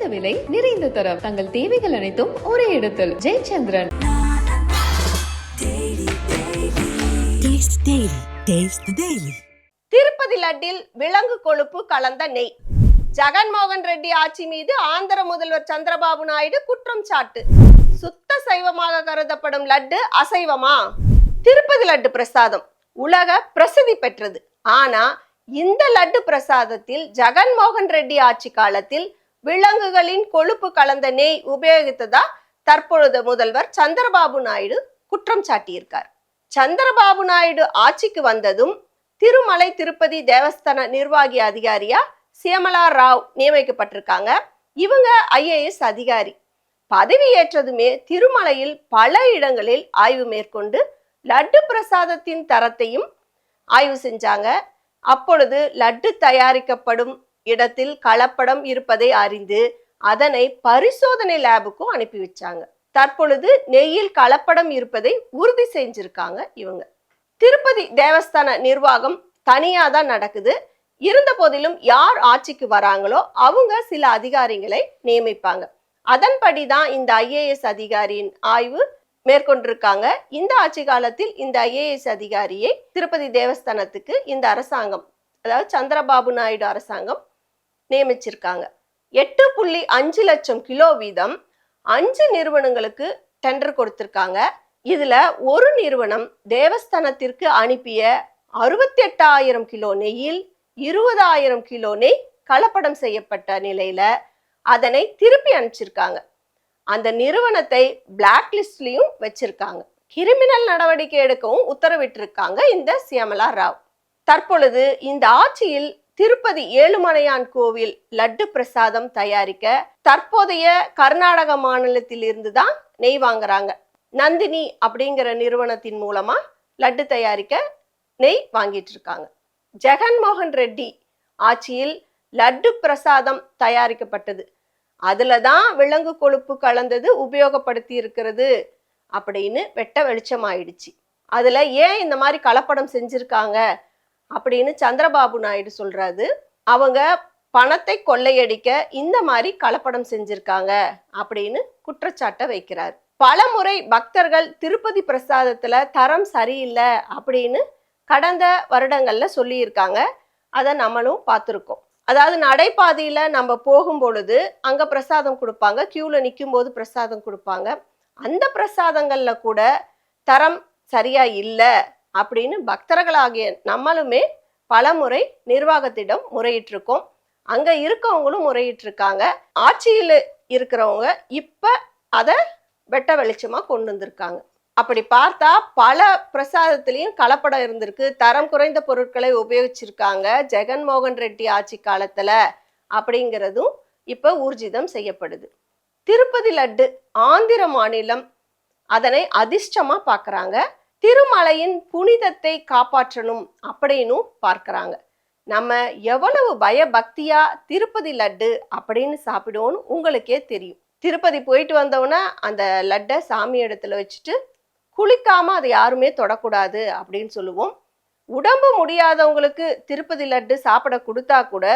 குறைந்த விலை நிறைந்த தரம். தங்கள் தேவைகள் அனைத்தும் ஒரே இடத்தில். ஜெயச்சந்திரன். திருப்பதி லட்டில் விலங்கு கொழுப்பு கலந்த நெய். ஜெகன்மோகன் ரெட்டி ஆட்சி மீது ஆந்திர முதல்வர் சந்திரபாபு நாயுடு குற்றம் சாட்டு. சுத்த சைவமாக கருதப்படும் லட்டு அசைவமா? திருப்பதி லட்டு பிரசாதம். உலக பிரசித்தி பெற்றது. ஆனா இந்த லட்டு பிரசாதத்தில் ஜெகன்மோகன் ரெட்டி ஆட்சி காலத்தில் விலங்குகளின் கொழுப்பு கலந்த நெய் உபயோகித்ததா தற்பொழுது முதல்வர் சந்திரபாபு நாயுடு குற்றம் சாட்டியிருக்கார். சந்திரபாபு நாயுடு ஆட்சிக்கு வந்ததும் திருமலை திருப்பதி தேவஸ்தான நிர்வாகி அதிகாரியா சியமலா ராவ் நியமிக்கப்பட்டிருக்காங்க. இவங்க ஐஏஎஸ் அதிகாரி. பதவி ஏற்றதுமே திருமலையில் பல இடங்களில் ஆய்வு மேற்கொண்டு லட்டு பிரசாதத்தின் தரத்தையும் ஆய்வு செஞ்சாங்க. அப்பொழுது லட்டு தயாரிக்கப்படும் இடத்தில் கலப்படம் இருப்பதை அறிந்து அதனை பரிசோதனை லேபுக்கும் அனுப்பி வச்சாங்க. தற்பொழுது நெய்யில் கலப்படம் இருப்பதை உறுதி செஞ்சிருக்காங்க இவங்க. திருப்பதி தேவஸ்தான நிர்வாகம் தனியா தான் நடக்குது. இருந்த போதிலும் யார் ஆட்சிக்கு வராங்களோ அவங்க சில அதிகாரிகளை நியமிப்பாங்க. அதன்படி தான் இந்த ஐஏஎஸ் அதிகாரியின் ஆய்வு மேற்கொண்டிருக்காங்க. இந்த ஆட்சி காலத்தில் இந்த ஐஏஎஸ் அதிகாரியை திருப்பதி தேவஸ்தானத்துக்கு இந்த அரசாங்கம் அதாவது சந்திரபாபு நாயுடு அரசாங்கம் நியமிச்சிருக்காங்க. எட்டு புள்ளி அஞ்சு லட்சம் கிலோ வீதம் அஞ்சு நிறுவனங்களுக்கு டெண்டர் கொடுத்துருக்காங்க. இதுல ஒரு நிறுவனம் தேவஸ்தானத்திற்கு அனுப்பிய அறுபத்தி எட்டாயிரம் கிலோ நெய்யில் இருபதாயிரம் கிலோ நெய் கலப்படம் செய்யப்பட்ட நிலையில அதனை திருப்பி அனுப்பிச்சிருக்காங்க. அந்த நிறுவனத்தை பிளாக் லிஸ்ட்லயும் வச்சிருக்காங்க. கிரிமினல் நடவடிக்கை எடுக்கவும் உத்தரவிட்டிருக்காங்க இந்த சியமலா ராவ். தற்பொழுது இந்த ஆட்சியில் திருப்பதி ஏழுமலையான் கோவில் லட்டு பிரசாதம் தயாரிக்க தற்போதைய கர்நாடக மாநிலத்தில் இருந்து தான் நெய் வாங்குறாங்க. நந்தினி அப்படிங்கிற நிறுவனத்தின் மூலமா லட்டு தயாரிக்க நெய் வாங்கிட்டு இருக்காங்க. ஜெகன்மோகன் ரெட்டி ஆட்சியில் லட்டு பிரசாதம் தயாரிக்கப்பட்டது. அதுல தான் விலங்கு கொழுப்பு கலந்தது உபயோகப்படுத்தி இருக்கிறது அப்படின்னு வெட்ட வெளிச்சமாயிடுச்சு. அதுல ஏன் இந்த மாதிரி கலப்படம் செஞ்சிருக்காங்க? அப்படின்னு சந்திரபாபு நாயுடு சொல்றாரு. அவங்க பணத்தை கொள்ளையடிக்க இந்த மாதிரி கலப்படம் செஞ்சிருக்காங்க அப்படின்னு குற்றச்சாட்டை வைக்கிறார். பலமுறை பக்தர்கள் திருப்பதி பிரசாதத்துல தரம் சரியில்லை அப்படின்னு கடந்த வருடங்கள்ல சொல்லியிருக்காங்க. அதை நம்மளும் பார்த்துருக்கோம். அதாவது நடைபாதையில நம்ம போகும் பொழுது அங்க பிரசாதம் கொடுப்பாங்க கியூல நிற்கும் போது பிரசாதம் கொடுப்பாங்க. அந்த பிரசாதங்கள்ல கூட தரம் சரியா இல்லை அப்படின்னு பக்தர்களாகிய நம்மளுமே பலமுறை நிர்வாகத்திடம் முறையிட்டிருக்கோம். அங்கே இருக்கவங்களும் முறையிட்டிருக்காங்க. ஆட்சியில் இருக்கிறவங்க இப்போ அதை வெட்ட வெளிச்சமாக கொண்டு வந்திருக்காங்க. அப்படி பார்த்தா பல பிரசாதத்திலையும் கலப்படம் இருந்திருக்கு. தரம் குறைந்த பொருட்களை உபயோகிச்சிருக்காங்க. ஜெகன்மோகன் ரெட்டி ஆட்சி காலத்தில் அப்படிங்கிறதும் இப்போ ஊர்ஜிதம் செய்யப்படுது. திருப்பதி லட்டு ஆந்திர மாநிலம் அதனை அதிர்ஷ்டமாக பார்க்குறாங்க திருமலையின் புனிதத்தை காப்பாற்றணும் அப்படின்னும் பார்க்குறாங்க. நம்ம எவ்வளவு பயபக்தியா திருப்பதி லட்டு அப்படின்னு சாப்பிடுவோம்னு உங்களுக்கே தெரியும். திருப்பதி போயிட்டு வந்தோன்னா அந்த லட்டை சாமி இடத்துல வச்சுட்டு குளிக்காம அதை யாருமே தொடக்கூடாது அப்படின்னு சொல்லுவோம். உடம்பு முடியாதவங்களுக்கு திருப்பதி லட்டு சாப்பிட கொடுத்தா கூட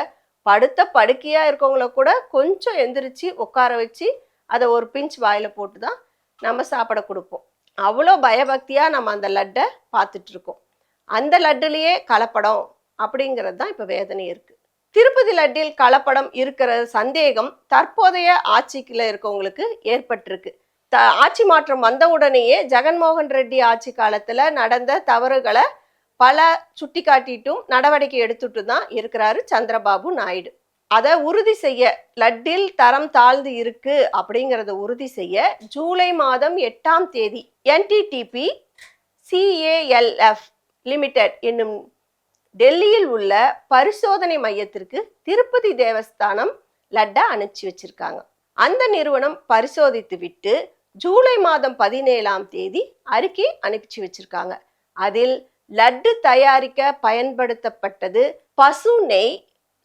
படுத்த படுக்கையா இருக்கவங்கள கூட கொஞ்சம் எந்திரிச்சு உட்கார வச்சு அதை ஒரு பிஞ்ச் வாயில போட்டு தான் நம்ம சாப்பிட கொடுப்போம். அவ்வளோ பயபக்தியாக நம்ம அந்த லட்டை பார்த்துட்ருக்கோம். அந்த லட்டுலேயே கலப்படம் அப்படிங்கிறது தான் இப்போ வேதனை இருக்குது திருப்பதி லட்டில் கலப்படம் இருக்கிற சந்தேகம் தற்போதைய ஆட்சிக்கில் இருக்கவங்களுக்கு ஏற்பட்டிருக்கு. த ஆட்சி மாற்றம் வந்தவுடனேயே ஜெகன்மோகன் ரெட்டி ஆட்சி காலத்தில் நடந்த தவறுகளை பல சுட்டி காட்டிட்டும் நடவடிக்கை எடுத்துட்டு தான் இருக்கிறாரு சந்திரபாபு நாயுடு. அதை உறுதி செய்ய லட்டில் தரம் தாழ்ந்து இருக்கு அப்படிங்கிறத உறுதி செய்ய ஜூலை மாதம் எட்டாம் தேதி என்டிடிபி சிஏஎல்எஃப் லிமிடெட் என்னும் டெல்லியில் உள்ள பரிசோதனை மையத்திற்கு திருப்பதி தேவஸ்தானம் லட்டை அனுப்பிச்சு வச்சிருக்காங்க. அந்த நிறுவனம் பரிசோதித்து விட்டு ஜூலை மாதம் பதினேழாம் தேதி அறிக்கை அனுப்பிச்சு வச்சிருக்காங்க. அதில் லட்டு தயாரிக்க பயன்படுத்தப்பட்டது பசு நெய்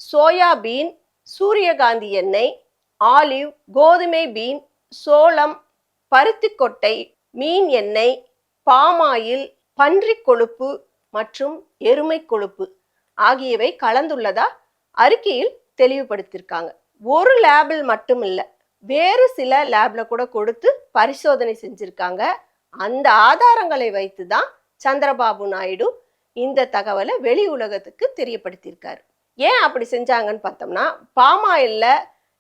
சோயாபீன் சூரியகாந்தி எண்ணெய் ஆலிவ் கோதுமை பீன் சோளம் பருத்திக்கொட்டை மீன் எண்ணெய் பாமாயில் பன்றி கொழுப்பு மற்றும் எருமை கொழுப்பு ஆகியவை கலந்துள்ளதா? அறிக்கையில் தெளிவுபடுத்தியிருக்காங்க. ஒரு லேபில் மட்டும் இல்லை வேறு சில லேப்ல கூட கொடுத்து பரிசோதனை செஞ்சுருக்காங்க. அந்த ஆதாரங்களை வைத்து தான் சந்திரபாபு நாயுடு இந்த தகவலை வெளி உலகத்துக்கு தெரியப்படுத்தியிருக்காரு. ஏன் அப்படி செஞ்சாங்கன்னு பார்த்தோம்னா பாமாயில்ல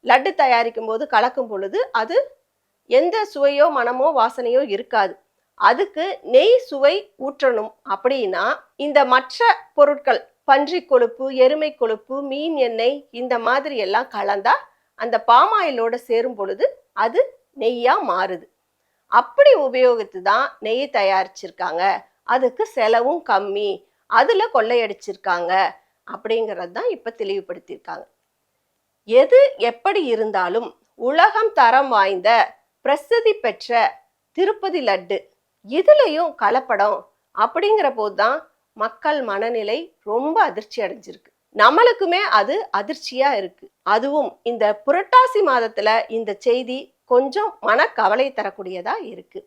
லட்டு தயாரிக்கும் போது கலக்கும் பொழுது அது எந்த சுவையோ மனமோ வாசனையோ இருக்காது. அதுக்கு நெய் சுவை ஊற்றணும் அப்படின்னா இந்த மற்ற பொருட்கள் பன்றி கொழுப்பு எருமை கொழுப்பு மீன் எண்ணெய் இந்த மாதிரி எல்லாம் கலந்தா அந்த பாமாயிலோட சேரும் பொழுது அது நெய்யா மாறுது. அப்படி உபயோகித்து தான் நெய் தயாரிச்சிருக்காங்க. அதுக்கு செலவும் கம்மி. அதுல கொள்ளையடிச்சிருக்காங்க. அப்படிங்கிறது தான் இப்போ தெளிவுபடுத்தியிருக்காங்க. எது எப்படி இருந்தாலும் உலகம் தரம் வாய்ந்த பிரசித்தி பெற்ற திருப்பதி லட்டு இதுலேயும் கலப்படம் அப்படிங்கிற போதுதான் மக்கள் மனநிலை ரொம்ப அதிர்ச்சி அடைஞ்சிருக்கு. நம்மளுக்குமே அது அதிர்ச்சியா இருக்கு. அதுவும் இந்த புரட்டாசி மாதத்துல இந்த செய்தி கொஞ்சம் மனக்கவலை தரக்கூடியதா இருக்கு.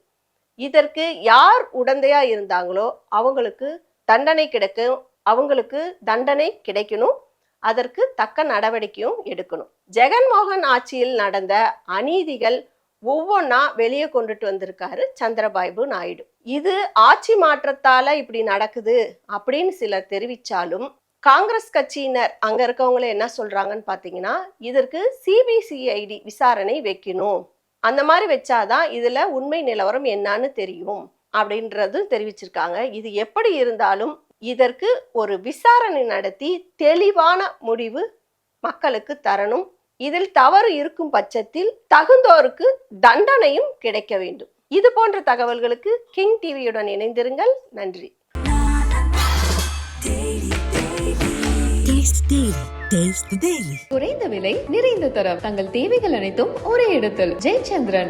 இதற்கு யார் உடந்தையா இருந்தாங்களோ அவங்களுக்கு தண்டனை கிடைக்கும் அவங்களுக்கு தண்டனை கிடைக்கணும். அதற்கு தக்க நடவடிக்கையும் எடுக்கணும். ஜெகன்மோகன் ஆட்சியில் நடந்த அநீதிகள் ஒவ்வொன்றா வெளியே கொண்டுட்டு வந்திருக்காரு சந்திரபாபு நாயுடு. இது ஆட்சி மாற்றத்தால இப்படி நடக்குது அப்படின்னு சிலர் தெரிவிச்சாலும் காங்கிரஸ் கட்சியினர் அங்க இருக்கவங்கள என்ன சொல்றாங்கன்னு பாத்தீங்கன்னா இதற்கு சிபிசிஐடி விசாரணை வைக்கணும். அந்த மாதிரி வச்சாதான் இதுல உண்மை நிலவரம் என்னன்னு தெரியும் அப்படின்றதும் தெரிவிச்சிருக்காங்க. இது எப்படி இருந்தாலும் இதற்கு ஒரு விசாரணை நடத்தி தெளிவான முடிவு மக்களுக்கு தரணும். இதில் தவறு இருக்கும் பட்சத்தில் தகுந்தோருக்கு தண்டனையும் கிடைக்க வேண்டும். இது போன்ற தகவல்களுக்கு கிங் டிவியுடன் இணைந்திருங்கள். நன்றி. Taste Daily. Taste the Daily. குறைந்த விலை நிறைந்த தரம். தங்கள் தேவைகள் அனைத்தும் ஒரே இடத்தில். ஜெயச்சந்திரன்.